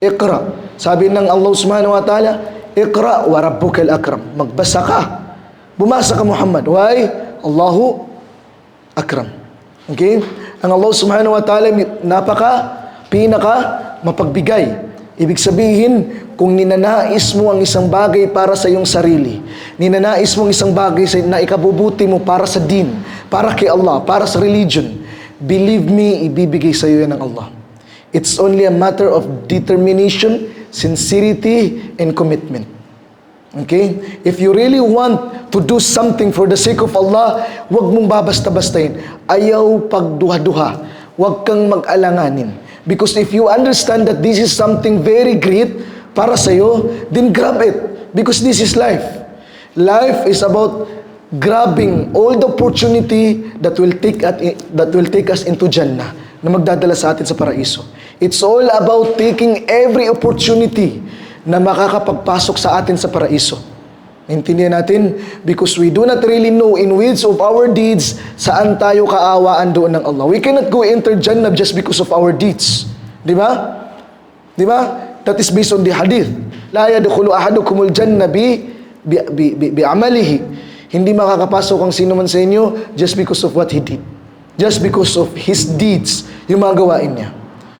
Iqra. Sabi ng Allah subhanahu wa ta'ala, Iqra wa rabbukal akram. Magbasa ka. Bumasa ka Muhammad. Why? Allahu akram. Okay? Ang Allah subhanahu wa ta'ala napaka, pinaka, mapagbigay. Ibig sabihin, kung ninanais mo ang isang bagay para sa iyong sarili, ninanais mo ang isang bagay na ikabubuti mo para sa din, para kay Allah, para sa religion, believe me, ibibigay sa iyo yan ng Allah. It's only a matter of determination, sincerity, and commitment. Okay? If you really want to do something for the sake of Allah, huwag mong babasta-bastahin. Ayaw pagduha-duha. Huwag kang mag-alanganin. Because if you understand that this is something very great para sa'yo, then grab it. Because this is life. Life is about grabbing all the opportunity that will take at that will take us into Jannah na magdadala sa atin sa paraiso. It's all about taking every opportunity na makakapagpasok sa atin sa paraiso. Intindihan natin because we do not really know in which of our deeds saan tayo kaawaan doon ng Allah. We cannot go enter Jannah just because of our deeds. Di ba? Di ba? That is based on the hadith. La yadkhulu ahadukumul jannah bi bi, bi, bi, bi amalihi. Hindi makakapasok ang sino man sa inyo just because of what he did. Just because of his deeds, yung mga gawain niya.